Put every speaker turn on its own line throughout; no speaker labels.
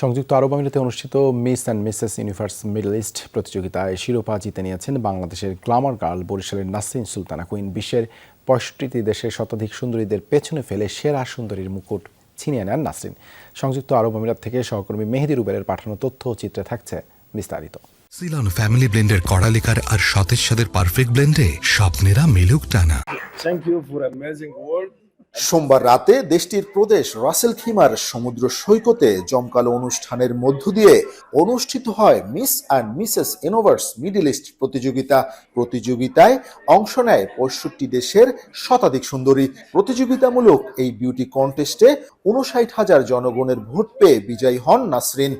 সংযুক্ত আরব আমিরাতে অনুষ্ঠিত Miss and Mrs Universe Middle East প্রতিযোগিতায় শিরোপা জিতে নিয়েছেন বাংলাদেশের গ্লামার গার্ল বরিশালের নাসরিন সুলতানা। কুইন বিশ্বের পঁয়ষট্টিটি দেশের শতাধিক সুন্দরীদের পেছনে ফেলে সেরা সুন্দরীর মুকুট ছিনিয়ে নেন নাসরিন। সংযুক্ত আরব আমিরাত থেকে সহকর্মী মেহেদি রুবেলের পাঠানো তথ্য ও চিত্রে থাকছে বিস্তারিত।
সিলন ফ্যামিলি ব্লেন্ডের কড়ালিকার আর সতেজ সাদের পারফেক্ট ব্লেন্ডে স্বপ্নেরা মিলুক টানা।
Thank you for amazing work.
সোমবার রাতে দেশটির প্রদেশ রাসেল খিমার সমুদ্র সৈকতে জমকালো অনুষ্ঠানের মধ্য দিয়ে অনুষ্ঠিত হয় Miss and Mrs Universe Middle East প্রতিযোগিতা। প্রতিযোগিতায় অংশ নেয় পঁয়ষট্টি দেশের শতাধিক সুন্দরী। প্রতিযোগিতামূলক এই বিউটি কন্টেস্টে উনষাট হাজার জনগণের ভোট পেয়ে বিজয়ী হন নাসরিন।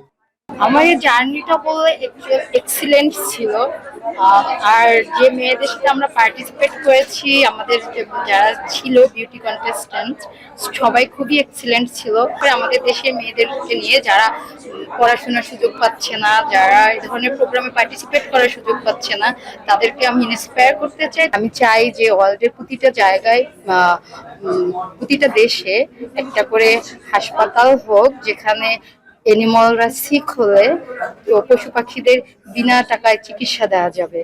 আমার এই জার্নিটা বলে এক্সিলেন্ট ছিল। আর যে মেয়েদের সাথে আমরা পার্টিসিপেট করেছি, আমাদের যারা ছিল বিউটি কন্টেস্ট্যান্ট সবাই খুবই এক্সিলেন্ট ছিল। আমাদের দেশের মেয়েদেরকে নিয়ে যারা পড়াশোনার সুযোগ পাচ্ছে না, যারা এই ধরনের প্রোগ্রামে পার্টিসিপেট করার সুযোগ পাচ্ছে না, তাদেরকে আমি ইন্সপায়ার করতে চাই। আমি চাই যে ওয়ার্ল্ডের প্রতিটা জায়গায় প্রতিটা দেশে একটা করে হাসপাতাল হোক, যেখানে এনিমলরা সিক হলে পশু পাখিদের বিনা টাকায় চিকিৎসা দেওয়া যাবে।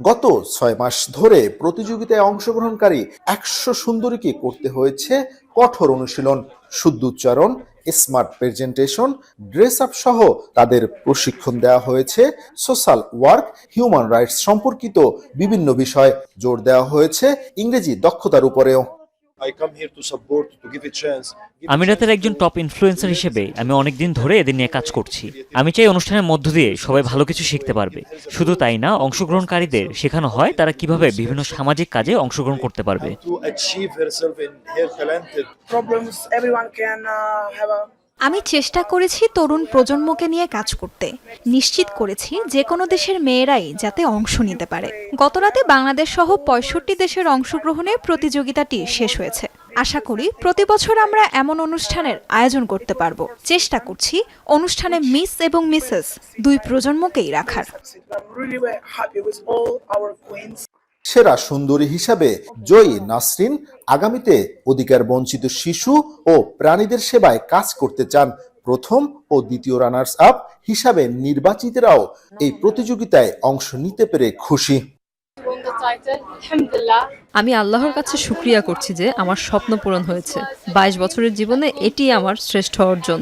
গত ছয় মাস ধরে প্রতিযোগিতায় অংশগ্রহণকারী একশো সুন্দরীকে করতে হয়েছে কঠোর অনুশীলন, শুদ্ধ উচ্চারণ, স্মার্ট প্রেজেন্টেশন, ড্রেস আপ সহ তাদের প্রশিক্ষণ দেওয়া হয়েছে। সোশ্যাল ওয়ার্ক, হিউম্যান রাইটস সম্পর্কিত বিভিন্ন বিষয় জোর দেওয়া হয়েছে। ইংরেজি দক্ষতার উপরেও
I come here to support, to give a chance. Give a
আমিরাতের একজন টপ ইনফ্লুয়েন্সার হিসেবে আমি অনেকদিন ধরে এদের নিয়ে কাজ করছি। আমি চাই অনুষ্ঠানের মধ্য দিয়ে সবাই ভালো কিছু শিখতে পারবে। শুধু তাই না অংশগ্রহণকারীদের শেখানো হয় তারা কীভাবে বিভিন্ন সামাজিক কাজে অংশগ্রহণ করতে পারবে।
আমি চেষ্টা করেছি তরুণ প্রজন্মকে নিয়ে কাজ করতে। নিশ্চিত করেছি যে কোনো দেশের মেয়েরাই যাতে অংশ নিতে পারে। গতরাতে বাংলাদেশ সহ পঁয়ষট্টি দেশের অংশগ্রহণে প্রতিযোগিতাটি শেষ হয়েছে। আশা করি প্রতি বছর আমরা এমন অনুষ্ঠানের আয়োজন করতে পারব। চেষ্টা করছি অনুষ্ঠানে মিস এবং মিসেস দুই প্রজন্মকেই রাখার।
সেরা সুন্দরী হিসাবে জয়ী নাসরিন আগামীতে অধিকার বঞ্চিত শিশু ও প্রাণীদের সেবায় কাজ করতে চান প্রথম ও দ্বিতীয় রানার্স আপ হিসাবে নির্বাচিতরাও এই প্রতিযোগিতায় অংশ নিতে পেরে খুশি।
আমি আল্লাহর কাছে শুক্রিয়া করছি যে আমার স্বপ্ন পূরণ হয়েছে। বাইশ বছরের জীবনে এটি আমার শ্রেষ্ঠ অর্জন।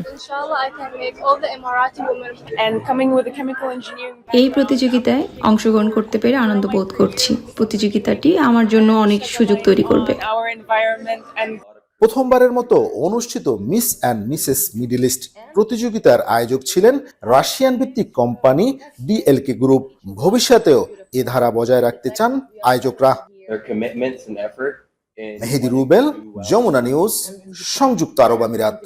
এই প্রতিযোগিতায় অংশগ্রহণ করতে পেরে আনন্দ বোধ করছি। প্রতিযোগিতাটি আমার জন্য অনেক সুযোগ তৈরি করবে।
প্রথমবারের মতো অনুষ্ঠিত Miss and Mrs Middle East প্রতিযোগিতার আয়োজক ছিলেন রাশিয়ান ভিত্তিক কোম্পানি ডিএলকে গ্রুপ। ভবিষ্যতেও এ ধারা বজায় রাখতে চান আয়োজকরা। মেহেদি রুবেল যমুনা নিউজ সংযুক্ত আরব আমিরাত।